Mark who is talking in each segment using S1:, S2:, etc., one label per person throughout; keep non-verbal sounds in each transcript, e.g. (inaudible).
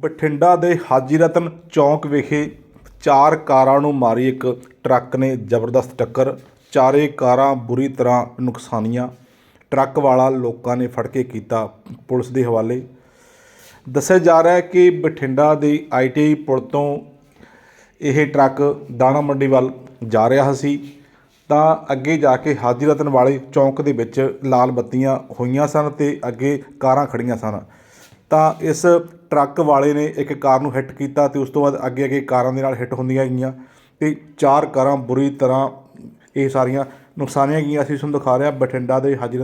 S1: ਬਠਿੰਡਾ ਦੇ ਹਾਜੀ ਰਤਨ ਚੌਂਕ ਵਿਖੇ ਚਾਰ ਕਾਰਾਂ ਨੂੰ ਮਾਰੀ ਇੱਕ ਟਰੱਕ ਨੇ ਜ਼ਬਰਦਸਤ ਟੱਕਰ। ਚਾਰੇ ਕਾਰਾਂ ਬੁਰੀ ਤਰ੍ਹਾਂ ਨੁਕਸਾਨੀਆਂ। ਟਰੱਕ ਵਾਲਾ ਲੋਕਾਂ ਨੇ ਫੜ ਕੇ ਕੀਤਾ ਪੁਲਿਸ ਦੇ ਹਵਾਲੇ। ਦੱਸਿਆ ਜਾ ਰਿਹਾ ਹੈ ਕਿ ਬਠਿੰਡਾ ਦੇ ਆਈਟੀਆਈ ਪੁਲ ਤੋਂ ਇਹ ਟਰੱਕ ਦਾਣਾ ਮੰਡੀ ਵੱਲ ਜਾ ਰਿਹਾ ਸੀ। ਤਾਂ ਅੱਗੇ ਜਾ ਕੇ ਹਾਜੀ ਰਤਨ ਵਾਲੇ ਚੌਂਕ ਦੇ ਵਿੱਚ ਲਾਲ ਬੱਤੀਆਂ ਹੋਈਆਂ ਸਨ ਤੇ ਅੱਗੇ ਕਾਰਾਂ ਖੜੀਆਂ ਸਨ। ਤਾਂ ਇਸ ਟਰੱਕ ਵਾਲੇ ਨੇ ਇੱਕ ਕਾਰ ਨੂੰ ਹਿੱਟ ਕੀਤਾ ਤੇ ਉਸ ਤੋਂ ਬਾਅਦ ਅੱਗੇ ਅੱਗੇ ਕਾਰਾਂ ਦੇ ਨਾਲ ਹਿੱਟ ਹੁੰਦੀਆਂ ਗਈਆਂ ਤੇ ਚਾਰ ਕਾਰਾਂ ਬੁਰੀ ਤਰ੍ਹਾਂ ਇਹ ਸਾਰੀਆਂ ਨੁਕਸਾਨੀਆਂ ਗਈਆਂ। ਅਸੀਂ ਤੁਹਾਨੂੰ ਦਿਖਾ ਰਿਹਾ ਬਠਿੰਡਾ ਦੇ ਹਾਜੀ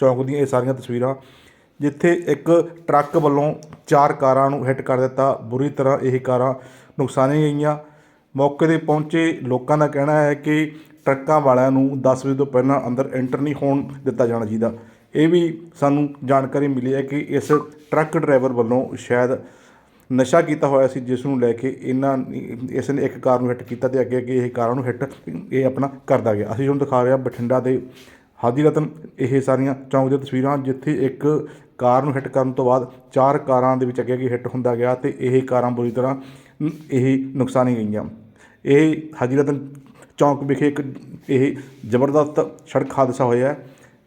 S1: ਚੌਂਕ ਦੀਆਂ ਇਹ ਸਾਰੀਆਂ ਤਸਵੀਰਾਂ, ਜਿੱਥੇ ਇੱਕ ਟਰੱਕ ਵੱਲੋਂ ਚਾਰ ਕਾਰਾਂ ਨੂੰ ਹਿੱਟ ਕਰ ਦਿੱਤਾ। ਬੁਰੀ ਤਰ੍ਹਾਂ ਇਹ ਕਾਰਾਂ ਨੁਕਸਾਨੀਆਂ ਗਈਆਂ। ਮੌਕੇ ਤੇ ਪਹੁੰਚੇ ਲੋਕਾਂ ਦਾ ਕਹਿਣਾ ਹੈ ਕਿ ਟਰੱਕਾਂ ਵਾਲਿਆਂ ਨੂੰ 10 ਵਜੇ ਤੋਂ ਪਹਿਲਾਂ ਅੰਦਰ ਐਂਟਰ ਨਹੀਂ ਹੋਣ ਦਿੱਤਾ ਜਾਣਾ ਚਾਹੀਦਾ। ਇਹ ਵੀ ਸਾਨੂੰ ਜਾਣਕਾਰੀ ਮਿਲੀ ਹੈ ਕਿ ਇਸ ਟਰੱਕ ਡਰਾਈਵਰ ਵੱਲੋਂ ਸ਼ਾਇਦ ਨਸ਼ਾ ਕੀਤਾ ਹੋਇਆ ਸੀ, ਜਿਸ ਨੂੰ ਲੈ ਕੇ ਇਹਨਾਂ ਇਸ ਨੇ ਇੱਕ ਕਾਰ ਨੂੰ ਹਿੱਟ ਕੀਤਾ ਤੇ ਅੱਗੇ ਅੱਗੇ ਇਹ ਕਾਰਾਂ ਨੂੰ ਹਿੱਟ ਇਹ ਆਪਣਾ ਕਰਦਾ ਗਿਆ। ਅਸੀਂ ਹੁਣ ਦਿਖਾ ਰਹੇ ਹਾਂ ਬਠਿੰਡਾ ਦੇ ਹਾਦੀ ਰਤਨ ਇਹ ਸਾਰੀਆਂ ਚੌਂਕ ਦੀਆਂ ਤਸਵੀਰਾਂ, ਜਿੱਥੇ ਇੱਕ ਕਾਰ ਨੂੰ ਹਿੱਟ ਕਰਨ ਤੋਂ ਬਾਅਦ ਚਾਰ ਕਾਰਾਂ ਦੇ ਵਿੱਚ ਅੱਗੇ ਅੱਗੇ ਹਿੱਟ ਹੁੰਦਾ ਗਿਆ ਤੇ ਇਹ ਕਾਰਾਂ ਬੁਰੀ ਤਰ੍ਹਾਂ ਨ- ਇਹ ਨੁਕਸਾਨੀ ਗਈਆਂ। ਇਹ ਹਾਜੀ ਰਤਨ ਚੌਂਕ ਵਿਖੇ ਇੱਕ, ਇਹ ਜ਼ਬਰਦਸਤ ਸੜਕ ਹਾਦਸਾ ਹੋਇਆ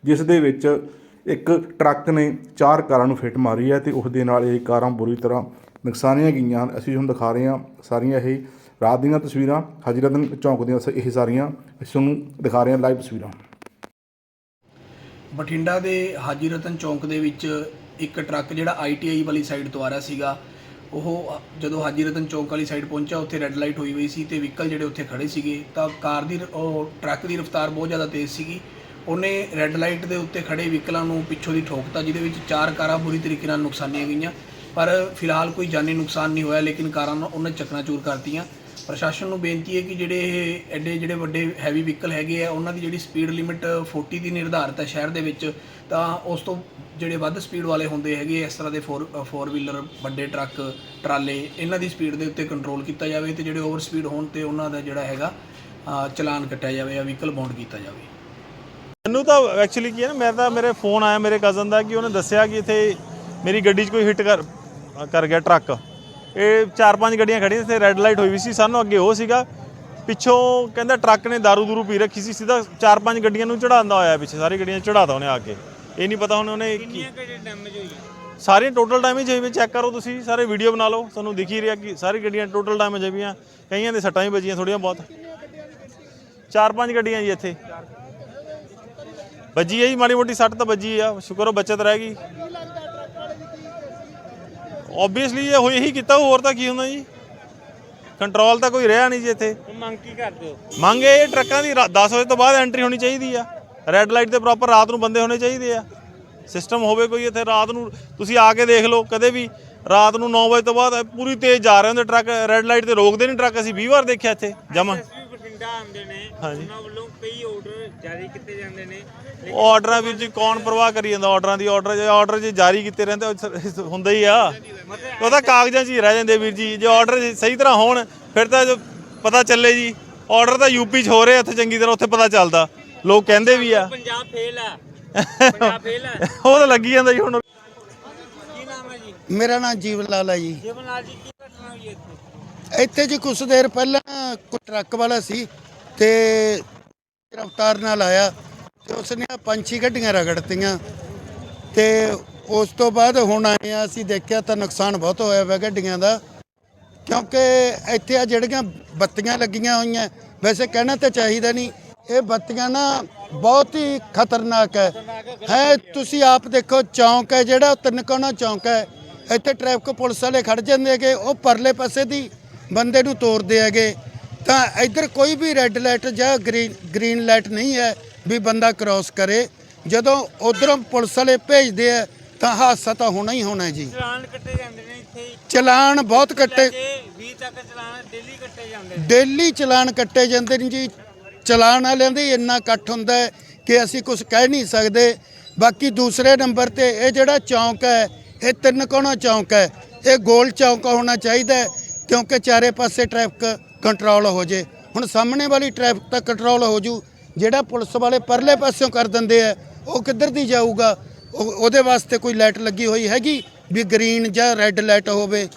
S1: ਜਿਸ ਦੇ ਵਿੱਚ ਇੱਕ ਟਰੱਕ ਨੇ ਚਾਰ ਕਾਰਾਂ ਨੂੰ ਫਿੱਟ ਮਾਰੀ ਹੈ ਤੇ ਉਸ ਦੇ ਨਾਲ ਇਹ ਕਾਰਾਂ ਬੁਰੀ ਤਰ੍ਹਾਂ ਨੁਕਸਾਨੀਆਂ ਗਈਆਂ ਹਨ। ਅਸੀਂ ਤੁਹਾਨੂੰ ਦਿਖਾ ਰਹੇ ਹਾਂ ਸਾਰੀਆਂ ਇਹ ਰਾਤ ਦੀਆਂ ਤਸਵੀਰਾਂ ਹਾਜੀ ਰਤਨ ਚੌਂਕ ਦੀਆਂ ਸ- ਇਹ ਸਾਰੀਆਂ। ਅਸੀਂ ਤੁਹਾਨੂੰ ਦਿਖਾ ਰਹੇ ਹਾਂ ਲਾਈਵ ਤਸਵੀਰਾਂ।
S2: ਬਠਿੰਡਾ ਦੇ ਹਾਜੀ ਰਤਨ ਚੌਂਕ ਦੇ ਵਿੱਚ ਇੱਕ ਟਰੱਕ ਜਿਹੜਾ ਆਈਟੀਆਈ ਵਾਲੀ ਸਾਈਡ ਤੋਂ ਆ ਰਿਹਾ ਸੀਗਾ, ਉਹ ਜਦੋਂ ਹਾਜੀ ਰਤਨ ਚੌਂਕ ਵਾਲੀ ਸਾਈਡ ਪਹੁੰਚਿਆ, ਉੱਥੇ ਰੈੱਡ ਲਾਈਟ ਹੋਈ ਹੋਈ ਸੀ ਤੇ ਵਹੀਕਲ ਜਿਹੜੇ ਉੱਥੇ ਖੜੇ ਸੀਗੇ, ਤਾਂ ਕਾਰ ਦੀ, ਉਹ ਟਰੱਕ ਦੀ ਰਫ਼ਤਾਰ ਬਹੁਤ ਜ਼ਿਆਦਾ ਤੇਜ਼ ਸੀਗੀ। ਉਹਨੇ ਰੈੱਡ ਲਾਈਟ ਦੇ ਉੱਤੇ ਖੜੇ ਵਹੀਕਲਾਂ ਨੂੰ ਪਿੱਛੋਂ ਦੀ ਠੋਕਤਾ, ਜਿਹਦੇ ਵਿੱਚ ਚਾਰ ਕਾਰਾਂ ਬੁਰੀ ਤਰੀਕੇ ਨਾਲ ਨੁਕਸਾਨੀਆਂ ਗਈਆਂ। ਪਰ ਫਿਲਹਾਲ ਕੋਈ ਜਾਨੀ ਨੁਕਸਾਨ ਨਹੀਂ ਹੋਇਆ, ਲੇਕਿਨ ਕਾਰਾਂ ਨੂੰ ਉਹਨੇ ਚਕਨਾਚੂਰ ਕਰਤੀਆਂ। ਪ੍ਰਸ਼ਾਸਨ ਨੂੰ ਬੇਨਤੀ ਹੈ ਕਿ ਜਿਹੜੇ ਇਹ ਐਡੇ ਜਿਹੜੇ ਵੱਡੇ ਹੈਵੀ ਵਹੀਕਲ ਹੈਗੇ ਆ, ਉਹਨਾਂ ਦੀ ਜਿਹੜੀ ਸਪੀਡ ਲਿਮਿਟ 40 ਦੀ ਨਿਰਧਾਰਤ ਹੈ ਸ਼ਹਿਰ ਦੇ ਵਿੱਚ, ਤਾਂ ਉਸ ਤੋਂ ਜਿਹੜੇ ਵੱਧ ਸਪੀਡ ਵਾਲੇ ਹੁੰਦੇ ਹੈਗੇ ਇਸ ਤਰ੍ਹਾਂ ਦੇ 4 4 ਵੀਲਰ ਵੱਡੇ ਟਰੱਕ ਟਰਾਲੇ, ਇਹਨਾਂ ਦੀ ਸਪੀਡ ਦੇ ਉੱਤੇ ਕੰਟਰੋਲ ਕੀਤਾ ਜਾਵੇ ਤੇ ਜਿਹੜੇ ਓਵਰ ਸਪੀਡ ਹੋਣ ਤੇ ਉਹਨਾਂ ਦਾ ਜਿਹੜਾ ਹੈਗਾ ਚਲਾਨ ਕੱਟਿਆ ਜਾਵੇ ਜਾਂ ਵਹੀਕਲ ਬੌਂਡ ਕੀਤਾ ਜਾਵੇ।
S3: ਮੈਨੂੰ ਤਾਂ ਐਕਚੁਅਲੀ ਕੀ ਹੈ ਨਾ ਮੈਂ ਤਾਂ ਮੇਰੇ ਫੋਨ ਆਇਆ ਮੇਰੇ ਕਜ਼ਨ ਦਾ ਕਿ ਉਹਨੇ ਦੱਸਿਆ ਕਿ ਇੱਥੇ ਮੇਰੀ ਗੱਡੀ 'ਚ ਕੋਈ ਹਿੱਟ ਕਰ ਕਰ ਗਿਆ ਟਰੱਕ ਇਹ ਚਾਰ ਪੰਜ ਗੱਡੀਆਂ ਖੜੀਆਂ ਸੀ ਰੈੱਡ ਲਾਈਟ ਹੋਈ ਵੀ ਸੀ ਸਾਨੂੰ ਅੱਗੇ ਉਹ ਸੀਗਾ। ਪਿੱਛੋਂ ਕਹਿੰਦਾ ਟਰੱਕ ਨੇ दारू ਦੂਰੂ ਪੀ ਰੱਖੀ ਸੀ ਸਿੱਧਾ ਚਾਰ ਪੰਜ ਗੱਡੀਆਂ ਨੂੰ ਚੜਾਉਂਦਾ ਹੋਇਆ ਪਿੱਛੇ ਸਾਰੀ ਗੱਡੀਆਂ ਚੜਾਤਾ ਉਹਨੇ ਆ ਕੇ। ਇਹ ਨਹੀਂ ਪਤਾ ਹੁਣ ਉਹਨੇ ਕਿੰਨੀਆਂ ਡੈਮੇਜ ਹੋਈਆਂ ਸਾਰੀਆਂ ਟੋਟਲ ਡੈਮੇਜ ਹੋਈ ਵੀ ਚੈੱਕ ਕਰੋ ਤੁਸੀਂ ਸਾਰੇ ਵੀਡੀਓ ਬਣਾ ਲਓ ਤੁਹਾਨੂੰ ਦਿਖ ਹੀ ਰਿਹਾ ਕਿ ਸਾਰੀ ਗੱਡੀਆਂ ਟੋਟਲ ਡੈਮੇਜ ਹੋਈਆਂ ਕਈਆਂ ਦੇ ਸੱਟਾਂ ਵੀ ਵੱਜੀਆਂ ਥੋੜੀਆਂ ਬਹੁਤ। ਚਾਰ ਪੰਜ ਗੱਡੀਆਂ ਜੀ ਇੱਥੇ। ਵੱਜੀ ਹੈ ਜੀ ਮਾੜੀ ਮੋਟੀ ਸੱਟ ਤਾਂ ਵੱਜੀ ਆ ਸ਼ੁਕਰ ਉਹ ਬਚਤ ਰਹਿ ਗਈ। ਓਬਵੀਅਸਲੀ ਇਹ ਹੋਈ ਹੀ ਕੀਤਾ ਹੋਰ ਤਾਂ ਕੀ ਹੁੰਦਾ ਜੀ? ਕੰਟਰੋਲ ਤਾਂ ਕੋਈ ਰਿਹਾ ਨਹੀਂ ਜੀ ਇੱਥੇ।
S4: ਮੰਗ ਕੀ ਕਰਦੇ ਹੋ?
S3: ਮੰਗ ਇਹ ਟਰੱਕਾਂ ਦੀ 10 ਵਜੇ ਤੋਂ ਬਾਅਦ ਐਂਟਰੀ ਹੋਣੀ ਚਾਹੀਦੀ ਆ। ਰੈੱਡ ਲਾਈਟ ਤੇ ਪ੍ਰੋਪਰ ਰਾਤ ਨੂੰ ਬੰਦੇ ਹੋਣੇ ਚਾਹੀਦੇ ਆ। ਸਿਸਟਮ ਹੋਵੇ ਕੋਈ ਇੱਥੇ ਰਾਤ ਨੂੰ ਤੁਸੀਂ ਆ ਕੇ ਦੇਖ ਲਓ ਕਦੇ ਵੀ ਰਾਤ ਨੂੰ 9 ਵਜੇ ਤੋਂ ਬਾਅਦ ਪੂਰੀ ਤੇਜ਼ ਜਾ ਰਹੇ ਹੁੰਦੇ ਟਰੱਕ ਰੈੱਡ ਲਾਈਟ ਤੇ ਰੋਕਦੇ ਨਹੀਂ ਟਰੱਕ। ਅਸੀਂ 20 ਵਾਰ ਦੇਖਿਆ ਇੱਥੇ ਜਮਾ।
S4: ਬਠਿੰਡਾ ਆਉਂਦੇ ਨੇ
S3: ਹਾਂਜੀ।
S4: ਉਹਨਾਂ ਵੱਲੋਂ ਕਈ ਜਾਰੀ ਕੀਤੇ ਜਾਂਦੇ ਨੇ।
S3: ਉਹ ਆਰਡਰਾਂ ਵਿੱਚ ਜੀ ਕੌਣ ਪਰਵਾਹ ਕਰੀ ਜਾਂਦਾ ਆਰਡਰਾਂ ਦੀ? ਆਰਡਰ ਜੇ ਆਰਡਰ ਜੇ ਜਾਰੀ ਕੀਤੇ ਰਹਿੰਦੇ ਉਹ ਸ- ਹੁੰਦਾ ਹੀ ਆ। ਉਹ ਤਾਂ ਕਾਗਜ਼ਾਂ 'ਚ ਹੀ ਰਹਿ ਜਾਂਦੇ ਵੀਰ ਜੀ। ਜੇ ਆਰਡਰ ਸਹੀ ਤਰ੍ਹਾਂ ਹੋਣ ਫਿਰ ਤਾਂ ਜੋ ਪਤਾ ਚੱਲੇ ਜੀ। ਆਰਡਰ ਤਾਂ ਯੂਪੀ 'ਚ ਹੋ ਰਹੇ ਆ ਇੱਥੇ ਚੰਗੀ ਤਰ੍ਹਾਂ ਉੱਥੇ ਪਤਾ ਚੱਲਦਾ। ਲੋਕ ਕਹਿੰਦੇ ਵੀ ਆ।
S4: ਪੰਜਾਬ ਫੇਲ ਆ। ਪੰਜਾਬ ਫੇਲ ਆ। (laughs)
S3: ਉਹ ਤਾਂ ਲੱਗੀ ਜਾਂਦਾ ਜੀ ਹੁਣ।
S4: ਕੀ ਨਾਮ ਹੈ ਜੀ?
S5: ਮੇਰਾ ਨਾਮ ਜੀਵਨ ਲਾਲ ਹੈ ਜੀ।
S4: ਜੀਵਨਲਾਲ ਜੀ ਕੀ ਘਟਨਾ ਹੋਈ ਹੈ ਇੱਥੇ?
S5: ਇੱਥੇ ਜੀ ਕੁਛ ਦੇਰ ਪਹਿਲਾਂ ਕੋਈ ਟਰੱਕ ਵਾਲਾ ਸੀ ਤੇ ਰਫਤਾਰ ਨਾਲ ਆਇਆ ਤੇ ਉਸਨੇ ਪੰਛੀ ਗੱਡੀਆਂ ਰਗੜਤੀਆਂ ਤੇ ਉਸ ਤੋਂ ਬਾਅਦ ਹੁਣ ਆਏ ਆ, ਅਸੀਂ ਦੇਖਿਆ ਤਾਂ ਨੁਕਸਾਨ ਬਹੁਤ ਹੋਇਆ ਵਾ ਗੱਡੀਆਂ ਦਾ। ਕਿਉਂਕਿ ਇੱਥੇ ਆ ਜਿਹੜੀਆਂ ਬੱਤੀਆਂ ਲੱਗੀਆਂ ਹੋਈਆਂ, ਵੈਸੇ ਕਹਿਣਾ ਤਾਂ ਚਾਹੀਦਾ ਨਹੀਂ, ਇਹ ਬੱਤੀਆਂ ਨਾ ਬਹੁਤ ਹੀ ਖਤਰਨਾਕ ਹੈ। ਹੈ, ਤੁਸੀਂ ਆਪ ਦੇਖੋ, ਚੌਂਕ ਹੈ ਜਿਹੜਾ, ਉਹ ਤਿੰਨਕੋਣਾ ਚੌਂਕ ਹੈ। ਇੱਥੇ ਟ੍ਰੈਫਿਕ ਪੁਲਿਸ ਵਾਲੇ ਖੜ ਜਾਂਦੇ ਹੈਗੇ, ਉਹ ਪਰਲੇ ਪਾਸੇ ਦੀ ਬੰਦੇ ਨੂੰ ਤੋਰਦੇ ਹੈਗੇ। ਤਾਂ ਇੱਧਰ ਕੋਈ ਵੀ ਰੈੱਡ ਲਾਈਟ ਜਾਂ ਗ੍ਰੀਨ ਗ੍ਰੀਨ ਲਾਈਟ ਨਹੀਂ ਹੈ ਵੀ ਬੰਦਾ ਕ੍ਰਾਸ ਕਰੇ। ਜਦੋਂ ਉਧਰੋਂ ਪੁਲਿਸ ਵਾਲੇ ਭੇਜਦੇ ਆ ਤਾਂ ਹਾਦਸਾ ਤਾਂ ਹੋਣਾ ਹੀ ਹੋਣਾ ਜੀ।
S4: ਚਲਾਨ ਕੱਟੇ ਜਾਂਦੇ ਨੇ ਇੱਥੇ ਹੀ।
S5: ਚਲਾਨ ਬਹੁਤ ਕੱਟੇ
S4: ਕਿ 20 ਤੱਕ ਚਲਾਨ ਡੇਲੀ ਕੱਟੇ ਜਾਂਦੇ ਨੇ।
S5: ਡੇਲੀ ਚਲਾਨ ਕੱਟੇ ਜਾਂਦੇ ਨੇ ਜੀ। ਚਲਾਨ ਵਾਲਿਆਂ ਦੇ ਇੰਨਾ ਇਕੱਠ ਹੁੰਦਾ ਹੈ ਕਿ ਅਸੀਂ ਕੁਝ ਕਹਿ ਨਹੀਂ ਸਕਦੇ। ਬਾਕੀ ਦੂਸਰੇ ਨੰਬਰ ਤੇ ਇਹ ਜਿਹੜਾ ਚੌਂਕ ਹੈ ਇਹ ਤਿੰਨ ਕੋਣਾ ਚੌਂਕ ਹੈ। ਇਹ ਗੋਲ ਚੌਂਕ ਹੋਣਾ ਚਾਹੀਦਾ ਹੈ ਕਿਉਂਕਿ ਚਾਰੇ ਪਾਸੇ ਟ੍ਰੈਫਿਕ ਕੰਟਰੋਲ ਹੋ ਜੇ। ਹੁਣ ਸਾਹਮਣੇ ਵਾਲੀ ਟ੍ਰੈਫਿਕ ਤਾਂ ਕੰਟਰੋਲ ਹੋ ਜੂ। ਜਿਹੜਾ ਪੁਲਿਸ ਵਾਲੇ ਪਰਲੇ ਪਾਸਿਓਂ ਕਰ ਦਿੰਦੇ ਆ, ਉਹ ਕਿੱਧਰ ਦੀ ਜਾਊਗਾ? ਉਹ- ਉਹਦੇ ਵਾਸਤੇ ਕੋਈ ਲਾਈਟ ਲੱਗੀ ਹੋਈ ਹੈਗੀ ਵੀ ਗ੍ਰੀਨ ਜਾਂ ਰੈੱਡ ਲਾਈਟ ਹੋਵੇ?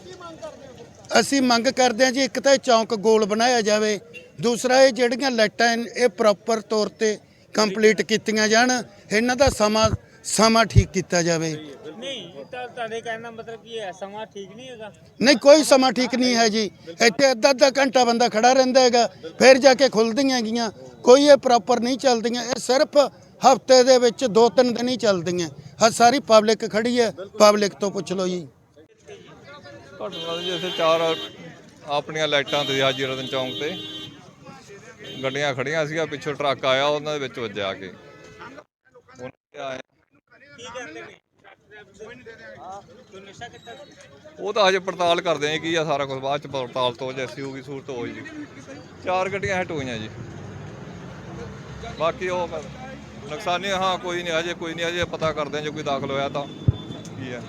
S5: ਅਸੀਂ ਮੰਗ ਕਰਦੇ ਹਾਂ ਜੀ ਇੱਕ ਤਾਂ ਇਹ ਚੌਂਕ ਗੋਲ ਬਣਾਇਆ ਜਾਵੇ। ਦੂਸਰਾ, ਇਹ ਜਿਹੜੀਆਂ ਲਾਈਟਾਂ ਇਹ ਪ੍ਰੋਪਰ ਤੌਰ ਤੇ ਕੰਪਲੀਟ ਕੀਤੀਆਂ ਜਾਣ। ਇਹਨਾਂ ਦਾ ਸਮਾਂ ਸਮਾਂ ਠੀਕ ਕੀਤਾ ਜਾਵੇ।
S4: ਨਹੀਂ ਤਾਂ ਤੁਹਾਡੇ ਕਹਿਣ ਦਾ ਮਤਲਬ ਕੀ ਹੈ ਸਮਾਂ ਠੀਕ ਨਹੀਂ ਹੈਗਾ?
S5: ਨਹੀਂ ਕੋਈ ਸਮਾਂ ਠੀਕ ਨਹੀਂ ਹੈ ਜੀ। ਇੱਥੇ ਅੱਧਾ ਅੱਧਾ ਘੰਟਾ ਬੰਦਾ ਖੜਾ ਰਹਿੰਦਾ ਹੈਗਾ ਫਿਰ ਜਾ ਕੇ ਖੁੱਲਦੀਆਂ ਹੈਗੀਆਂ ਕੋਈ ਇਹ ਪ੍ਰੋਪਰ ਨਹੀਂ ਚੱਲਦੀਆਂ ਇਹ ਸਿਰਫ ਹਫ਼ਤੇ ਦੇ ਵਿੱਚ ਦੋ ਤਿੰਨ ਦਿਨ ਹੀ ਚੱਲਦੀਆਂ। ਹਾਂ ਸਾਰੀ ਪਬਲਿਕ ਖੜੀ ਹੈ ਪਬਲਿਕ ਤੋਂ ਪੁੱਛ ਲਓ ਜੀ।
S6: ਘਟਨਾ ਜੀ ਇੱਥੇ ਚਾਰ ਆਪਣੀਆਂ ਲਾਈਟਾਂ ਤੇ ਹਾਜੀ ਰਤਨ ਚੌਂਕ ਤੇ। ਗੱਡੀਆਂ ਖੜੀਆਂ ਸੀਗਾ ਪਿੱਛੋਂ ਟਰੱਕ ਆਇਆ ਉਹਨਾਂ ਦੇ ਵਿੱਚ ਵੱਜਿਆ ਕੇ। ਉਹਨਾਂ ਤੇ ਆਏ।
S4: ਕੀ ਕਰਦੇ ਨੇ?
S6: ਉਹ ਤਾਂ ਹਜੇ ਪੜਤਾਲ ਕਰਦੇ ਆ, ਕੀ ਆ ਸਾਰਾ ਕੁਝ ਬਾਅਦ ਚ ਪੜਤਾਲ ਤੋਂ ਜੈਸੀ ਹੋਊਗੀ, ਸੂਰਤ ਹੋਈ ਜੀ ਚਾਰ ਗੱਡੀਆਂ ਹਿੱਟ ਹੋਈਆਂ ਜੀ। ਬਾਕੀ ਉਹ ਨੁਕਸਾਨੀ ਹਾਂ, ਕੋਈ ਨਹੀਂ, ਹਜੇ ਕੋਈ ਨਹੀਂ, ਹਜੇ ਪਤਾ ਕਰਦੇ ਆ, ਜੇ ਕੋਈ ਦਾਖਲ ਹੋਇਆ ਤਾਂ ਕੀ ਹੈ